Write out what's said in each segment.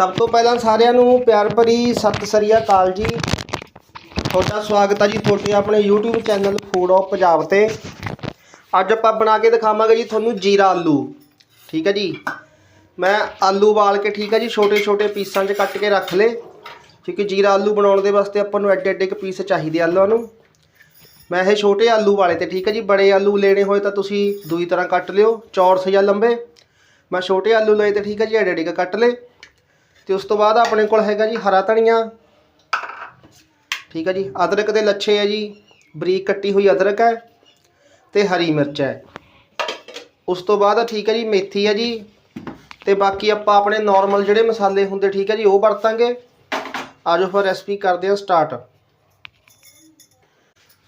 ਸਭ ਤੋਂ ਪਹਿਲਾਂ ਸਾਰਿਆਂ ਨੂੰ ਪਿਆਰ ਭਰੀ ਸਤਿ ਸ੍ਰੀ ਅਕਾਲ ਜੀ। ਤੁਹਾਡਾ ਸਵਾਗਤ ਹੈ ਜੀ ਤੁਹਾਡੇ ਆਪਣੇ YouTube channel food of Punjab ਤੇ। ਅੱਜ ਆਪਾਂ ਬਣਾ ਕੇ ਦਿਖਾਵਾਂਗੇ ਜੀ ਤੁਹਾਨੂੰ ਜੀਰਾ ਆਲੂ। ਠੀਕ ਹੈ ਜੀ? ਮੈਂ ਆਲੂ ਉਬਾਲ ਕੇ ਠੀਕ ਹੈ ਜੀ ਛੋਟੇ ਛੋਟੇ ਪੀਸਾਂ 'ਚ ਕੱਟ ਕੇ ਰੱਖ ਲਏ। ਕਿਉਂਕਿ ਜੀਰਾ ਆਲੂ ਬਣਾਉਣ ਦੇ ਵਾਸਤੇ ਆਪਾਂ ਨੂੰ ਐਡੇ ਐਡੇ ਕੁ ਪੀਸ ਚਾਹੀਦੇ ਆਲੂਆਂ ਨੂੰ। ਮੈਂ ਇਹ ਛੋਟੇ ਆਲੂ ਵਾਲੇ ਤੇ, ਠੀਕ ਹੈ ਜੀ, ਬੜੇ ਆਲੂ ਲੈਣੇ ਹੋਏ ਤਾਂ ਤੁਸੀਂ ਦੂਈ ਤਰ੍ਹਾਂ ਕੱਟ ਲਿਓ ਚੌਰਸ ਜਾਂ ਲੰਬੇ। ਮੈਂ ਛੋਟੇ ਆਲੂ ਲਏ ਤੇ ਠੀਕ ਹੈ ਜੀ ਐਡੇ ਐਡੇ ਕੁ ਕੱਟ ਲਏ। ਤੇ ਉਸ ਤੋਂ ਬਾਅਦ ਆਪਣੇ ਕੋਲ ਹੈਗਾ ਜੀ ਹਰਾ ਧਨੀਆ। ਠੀਕ ਹੈ ਜੀ, ਅਦਰਕ ਦੇ ਲੱਛੇ ਹੈ ਜੀ, ਬਰੀਕ ਕੱਟੀ ਹੋਈ ਅਦਰਕ ਹੈ ਤੇ ਹਰੀ ਮਿਰਚ ਹੈ। ਉਸ ਤੋਂ ਬਾਅਦ ਠੀਕ ਹੈ ਜੀ, ਮੇਥੀ ਹੈ ਜੀ ਤੇ ਬਾਕੀ ਆਪਾਂ ਆਪਣੇ ਨਾਰਮਲ ਜਿਹੜੇ ਮਸਾਲੇ ਹੁੰਦੇ, ਠੀਕ ਹੈ ਜੀ, ਉਹ ਵਰਤਾਂਗੇ ਆਜੋ ਫਿਰ ਰੈਸਪੀ ਕਰਦੇ ਹਾਂ ਸਟਾਰਟ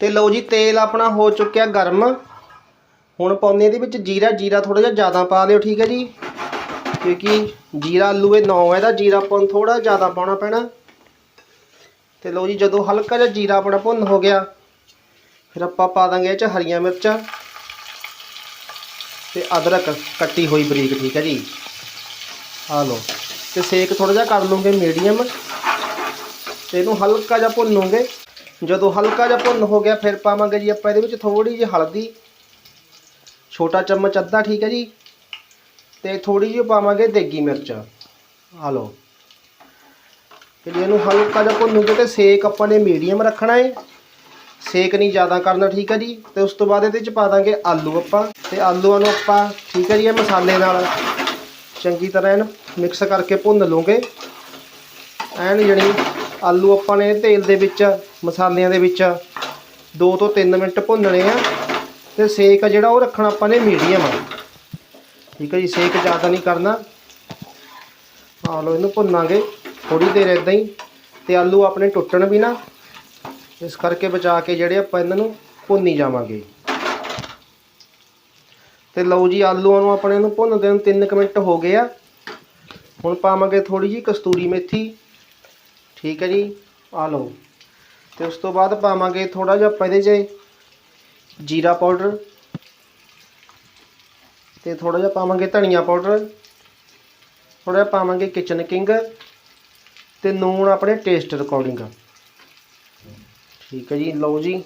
ਤੇ ਲਓ ਜੀ, ਤੇਲ ਆਪਣਾ ਹੋ ਚੁੱਕਿਆ ਗਰਮ। ਹੁਣ ਪਾਉਂਦੇ ਇਹਦੇ ਵਿੱਚ ਜੀਰਾ ਜੀਰਾ ਥੋੜਾ ਜਿਹਾ ਜ਼ਿਆਦਾ ਪਾ ਦਿਓ, ਠੀਕ ਹੈ ਜੀ। ਕਿਉਂਕਿ ਜੀਰਾ ਆਲੂ ਇਹ 9 ਹੈ ਦਾ ਜੀਰਾ ਆਪਾਂ ਨੂੰ ਥੋੜਾ ਜ਼ਿਆਦਾ ਪਾਉਣਾ ਪੈਣਾ। ਤੇ ਲਓ ਜੀ, ਜਦੋਂ ਹਲਕਾ ਜਿਹਾ ਜੀਰਾ ਆਪਣਾ ਭੁੰਨ ਹੋ ਗਿਆ, ਫਿਰ ਆਪਾਂ ਪਾ ਦਾਂਗੇ ਇਹ ਚ ਹਰੀਆਂ ਮਿਰਚਾਂ ਤੇ ਅਦਰਕ ਕੱਟੀ ਹੋਈ ਬਰੀਕ, ਠੀਕ ਹੈ ਜੀ। ਆ ਲਓ, ਤੇ ਸੇਕ ਥੋੜਾ ਜਿਹਾ ਕਰ ਲੂੰਗੇ ਮੀਡੀਅਮ। ਤੇ ਇਹਨੂੰ ਹਲਕਾ ਜਿਹਾ ਭੁੰਨੂਗੇ ਜਦੋਂ ਹਲਕਾ ਜਿਹਾ ਭੁੰਨ ਹੋ ਗਿਆ, ਫਿਰ ਪਾਵਾਂਗੇ ਜੀ ਆਪਾਂ ਇਹਦੇ ਵਿੱਚ ਥੋੜੀ ਜਿਹੀ ਹਲਦੀ। ਛੋਟਾ ਚਮਚ ਅੱਧਾ, ਠੀਕ ਹੈ ਜੀ। ਤੇ ਥੋੜੀ ਜਿਹੀ ਪਾਵਾਂਗੇ ਦੇਗੀ ਮਿਰਚ। ਆ ਲਓ। ਤੇ ਇਹਨੂੰ ਹਲਕਾ ਜਿਹਾ ਭੁੰਨੂਗੇ ਤੇ ਸੇਕ ਆਪਾਂ ਨੇ ਮੀਡੀਅਮ ਰੱਖਣਾ ਹੈ ਸੇਕ ਨਹੀਂ ਜ਼ਿਆਦਾ ਕਰਨਾ, ਠੀਕ ਹੈ ਜੀ? ਤੇ ਉਸ ਤੋਂ ਬਾਅਦ ਇਹਦੇ ਚ ਪਾ ਦਾਂਗੇ ਆਲੂ ਆਪਾਂ। ਤੇ ਆਲੂਆਂ ਨੂੰ ਆਪਾਂ, ਠੀਕ ਹੈ ਜੀ, ਇਹ ਮਸਾਲੇ ਨਾਲ ਚੰਗੀ ਤਰ੍ਹਾਂ ਇਹਨੂੰ ਮਿਕਸ ਕਰਕੇ ਭੁੰਨ ਲਵਾਂਗੇ। ਐਨ ਜਣੀ ਆਲੂ ਆਪਾਂ ਨੇ ਤੇਲ ਦੇ ਵਿੱਚ, ਮਸਾਲਿਆਂ ਦੇ ਵਿੱਚ 2 ਤੋਂ 3 ਮਿੰਟ ਭੁੰਨਣੇ ਆ। ਤੇ ਸੇਕ ਆ ਜਿਹੜਾ ਉਹ ਰੱਖਣਾ ਆਪਾਂ ਨੇ ਮੀਡੀਅਮ। ਠੀਕ ਹੈ ਜੀ, ਸੇਕ ਜ਼ਿਆਦਾ ਨਹੀਂ ਕਰਨਾ। ਆ ਲਓ, ਇਹਨੂੰ ਭੁੰਨਾਂਗੇ। ਥੋੜੀ ਦੇਰ ਇਦਾਂ ਹੀ ਤੇ ਆਲੂ ਆਪਣੇ ਟੁੱਟਣ ਵੀ ਨਾ, ਇਸ ਕਰਕੇ ਬਚਾ ਕੇ ਜਿਹੜੇ ਆਪਾਂ ਇਹਨਾਂ ਨੂੰ ਭੁੰਨੀ ਜਾਵਾਂਗੇ। ਤੇ ਲਓ ਜੀ, ਆਲੂਆਂ ਨੂੰ ਆਪਣੇ ਨੂੰ ਭੁੰਨਦੇ ਨੂੰ 3 ਮਿੰਟ ਹੋ ਗਏ ਆ। ਹੁਣ ਪਾਵਾਂਗੇ ਥੋੜੀ ਜੀ ਕਸਤੂਰੀ ਮੇਥੀ। ਠੀਕ ਹੈ ਜੀ ਆ ਲਓ। ਤੇ ਉਸ ਤੋਂ ਬਾਅਦ ਪਾਵਾਂਗੇ ਥੋੜਾ ਜਿਹਾ ਆਪਾਂ ਇਹਦੇ 'ਚ ਜੀਰਾ ਪਾਊਡਰ। ਤੇ ਥੋੜਾ ਜਿਹਾ ਪਾਵਾਂਗੇ ਧਨੀਆ ਪਾਊਡਰ ਥੋੜਾ ਜਿਹਾ ਪਾਵਾਂਗੇ ਕਿਚਨ ਕਿੰਗ ਤੇ ਨੂਣ ਆਪਣੇ ਟੇਸਟ ਅਕੋਰਡਿੰਗ ਠੀਕ ਹੈ ਜੀ, ਲਓ ਜੀ,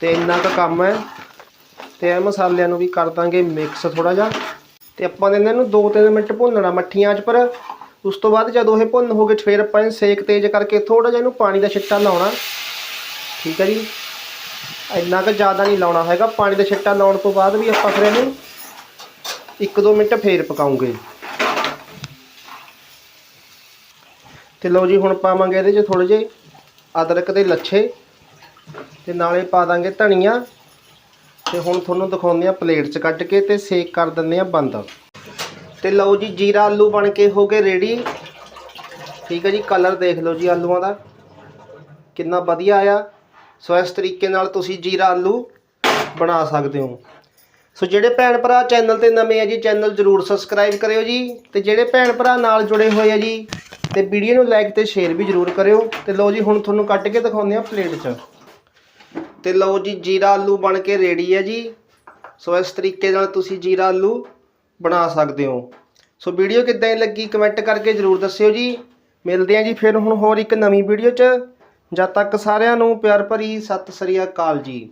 ਤੇ ਇੰਨਾ ਕੁ ਕੰਮ ਹੈ। ਤੇ ਇਹ ਮਸਾਲਿਆਂ ਨੂੰ ਵੀ ਕਰ ਦਾਂਗੇ ਮਿਕਸ ਥੋੜਾ ਜਿਹਾ। ਤੇ ਆਪਾਂ ਨੇ ਇਹਨਾਂ ਨੂੰ 2-3 ਮਿੰਟ ਭੁੰਨਣਾ ਮੱਠੀਆਂ 'ਚ ਪਰ ਉਸ ਤੋਂ ਬਾਅਦ ਜਦੋਂ ਇਹ ਭੁੰਨ ਹੋ ਗਏ ਫਿਰ ਆਪਾਂ ਇਹਨੂੰ ਸੇਕ ਤੇਜ਼ ਕਰਕੇ ਥੋੜਾ ਜਿਹਾ ਇਹਨੂੰ ਪਾਣੀ ਦਾ ਛਿੱਟਾ ਲਾਉਣਾ। ਠੀਕ ਹੈ ਜੀ, ਇੰਨਾ ਕੁ ਜ਼ਿਆਦਾ ਨਹੀਂ ਲਾਉਣਾ ਹੈਗਾ। ਪਾਣੀ ਦਾ ਛਿੱਟਾ ਲਾਉਣ ਤੋਂ ਬਾਅਦ ਵੀ ਆਪਾਂ ਫਿਰ ਇਹਨੂੰ 1-2 ਮਿੰਟ ਫੇਰ ਪਕਾਉਂਗੇ। ਤੇ ਲਓ ਜੀ, ਹੁਣ ਪਾਵਾਂਗੇ ਇਹਦੇ 'ਚ ਥੋੜੇ ਜਿਹੇ ਅਦਰਕ ਦੇ ਲੱਛੇ। ਤੇ ਨਾਲੇ ਪਾ ਦਾਂਗੇ ਧਨੀਆ। ਤੇ ਹੁਣ ਤੁਹਾਨੂੰ ਦਿਖਾਉਂਦੇ ਆ ਪਲੇਟ 'ਚ ਕੱਢ ਕੇ ਤੇ ਸੇਕ ਕਰ ਦਿੰਦੇ ਆ ਬੰਦ। ਤੇ ਲਓ ਜੀ, ਜੀਰਾ ਆਲੂ ਬਣ ਕੇ ਹੋ ਗਏ ਰੈਡੀ ਠੀਕ ਹੈ ਜੀ ਕਲਰ ਦੇਖ ਲਓ ਜੀ ਆਲੂਆਂ ਦਾ। ਕਿੰਨਾ ਵਧੀਆ ਆਇਆ। ਸੋ ਇਸ ਤਰੀਕੇ ਨਾਲ ਤੁਸੀਂ ਜੀਰਾ ਆਲੂ ਬਣਾ ਸਕਦੇ ਹੋ। ਸੋ ਜਿਹੜੇ ਭੈਣ ਭਰਾ ਚੈਨਲ ਤੇ ਨਵੇਂ ਆ ਜੀ, ਚੈਨਲ ਜਰੂਰ ਸਬਸਕ੍ਰਾਈਬ ਕਰਿਓ ਜੀ। ਤੇ ਜਿਹੜੇ ਭੈਣ ਭਰਾ ਨਾਲ ਜੁੜੇ ਹੋਏ ਆ ਜੀ, ਤੇ ਵੀਡੀਓ ਨੂੰ ਲਾਈਕ ਤੇ ਸ਼ੇਅਰ ਵੀ ਜਰੂਰ ਕਰਿਓ। ਤੇ ਲਓ ਜੀ, ਹੁਣ ਤੁਹਾਨੂੰ ਕੱਟ ਕੇ ਦਿਖਾਉਂਦੇ ਆ ਪਲੇਟ 'ਚ। ਤੇ ਲਓ ਜੀ, ਜੀਰਾ ਆਲੂ ਬਣ ਕੇ ਰੈਡੀ ਹੈ ਜੀ। ਸੋ ਇਸ ਤਰੀਕੇ ਨਾਲ ਤੁਸੀਂ ਜੀਰਾ ਆਲੂ ਬਣਾ ਸਕਦੇ ਹੋ। ਸੋ ਵੀਡੀਓ ਕਿੱਦਾਂ ਦੀ ਲੱਗੀ ਕਮੈਂਟ ਕਰਕੇ ਜਰੂਰ ਦੱਸਿਓ ਜੀ। ਮਿਲਦੇ ਹਾਂ ਜੀ ਫਿਰ ਹੁਣ ਹੋਰ ਇੱਕ ਨਵੀਂ ਵੀਡੀਓ 'ਚ। ਜਦ ਤੱਕ ਸਾਰਿਆਂ ਨੂੰ ਪਿਆਰ ਭਰੀ ਸਤਿ ਸ੍ਰੀ ਅਕਾਲ ਜੀ।